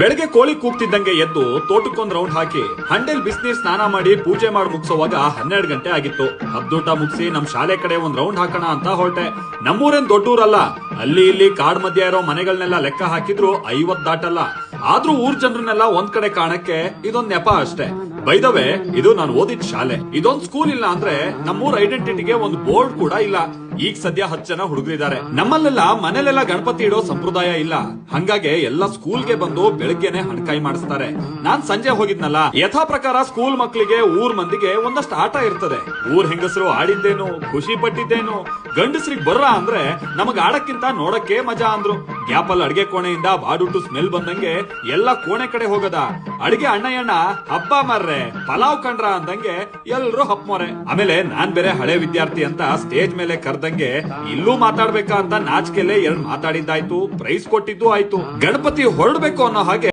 ಬೆಳಗ್ಗೆ ಕೋಳಿ ಕೂಗ್ತಿದ್ದಂಗೆ ಎದ್ದು ತೋಟಕ್ಕೊಂದ್ ರೌಂಡ್ ಹಾಕಿ ಹಂಡೆಲ್ ಬಿಸಿನೀರ್ ಸ್ನಾನ ಮಾಡಿ ಪೂಜೆ ಮಾಡಿ ಮುಗಿಸೋವಾಗ ಹನ್ನೆರಡು ಗಂಟೆ ಆಗಿತ್ತು. ಹಬ್ದೂಟ ಮುಗಿಸಿ ನಮ್ ಶಾಲೆ ಕಡೆ ಒಂದ್ ರೌಂಡ್ ಹಾಕೋಣ ಅಂತ ಹೊರಟೆ. ನಮ್ಮೂರೇನ್ ದೊಡ್ಡೂರಲ್ಲ. ಅಲ್ಲಿ ಇಲ್ಲಿ ಕಾಡ್ ಮಧ್ಯ ಇರೋ ಮನೆಗಳನ್ನೆಲ್ಲ ಲೆಕ್ಕ ಹಾಕಿದ್ರು ಐವತ್ ದಾಟಲ್ಲ. ಆದ್ರೂ ಊರ್ ಜನರನ್ನೆಲ್ಲ ಒಂದ್ ಕಡೆ ಕಾಣಕ್ಕೆ ಇದೊಂದ್ ನೆಪ ಅಷ್ಟೇ. ಬೈದವೆ ಇದು ನಾನು ಓದಿದ ಶಾಲೆ. ಇದೊಂದ್ ಸ್ಕೂಲ್ ಇಲ್ಲ ಅಂದ್ರೆ ನಮ್ಮೂರ್ ಐಡೆಂಟಿಟಿಗೆ ಒಂದು ಬೋರ್ಡ್ ಕೂಡ ಇಲ್ಲ. ಈಗ ಸದ್ಯ ಹತ್ತು ಜನ ಹುಡುಗರಿದ್ದಾರೆ. ನಮ್ಮಲ್ಲೆಲ್ಲ ಮನೇಲೆಲ್ಲ ಗಣಪತಿ ಇಡೋ ಸಂಪ್ರದಾಯ ಇಲ್ಲ. ಹಂಗಾಗಿ ಎಲ್ಲ ಸ್ಕೂಲ್ಗೆ ಬಂದು ಬೆಳಗ್ಗೆನೆ ಹಣಕಾಯಿ ಮಾಡಿಸ್ತಾರೆ. ನಾನ್ ಸಂಜೆ ಹೋಗಿದ್ನಲ್ಲ ಯಥಾ ಪ್ರಕಾರ ಸ್ಕೂಲ್ ಮಕ್ಕಳಿಗೆ ಊರ್ ಮಂದಿಗೆ ಒಂದಷ್ಟು ಆಟ ಇರ್ತದೆ. ಊರ್ ಹೆಂಗಸರು ಆಡಿದ್ದೇನು, ಖುಷಿ ಪಟ್ಟಿದ್ದೇನು, ಗಂಡಸ್ರಿಗೆ ಬರ್ರ ಅಂದ್ರೆ ನಮಗ್ ಆಡಕ್ಕಿಂತ ನೋಡಕ್ಕೆ ಮಜಾ ಅಂದ್ರು. ಗ್ಯಾಪ್ ಅಲ್ಲಿ ಅಡಿಗೆ ಕೋಣೆಯಿಂದ ಬಾಡುಟ್ಟು ಸ್ಮೆಲ್ ಬಂದಂಗೆ ಎಲ್ಲ ಕೋಣೆ ಕಡೆ ಹೋಗದ. ಅಡಿಗೆ ಅಣ್ಣಯ್ಯಣ್ಣ ಹಬ್ಬ ಮಾರ್ರೆ, ಪಲಾವ್ ಕಂಡ್ರ ಅಂದಂಗೆ ಎಲ್ರು ಹಪ್ಮೋರೆ ಆಮೇಲೆ ನಾನ್ ಬೇರೆ ಹಳೆ ವಿದ್ಯಾರ್ಥಿ ಅಂತ ಸ್ಟೇಜ್ ಮೇಲೆ ಕರ್ದಂಗೆ ಇಲ್ಲೂ ಮಾತಾಡ್ಬೇಕಾ? ಅಂತ ನಾಚಿಕೆಲೆ ಎರಡ್ ಮಾತಾಡಿದ್ದಾಯ್ತು ಪ್ರೈಸ್ ಕೊಟ್ಟಿದ್ದು ಆಯ್ತು. ಗಣಪತಿ ಹೊರಡ್ಬೇಕು ಅನ್ನೋ ಹಾಗೆ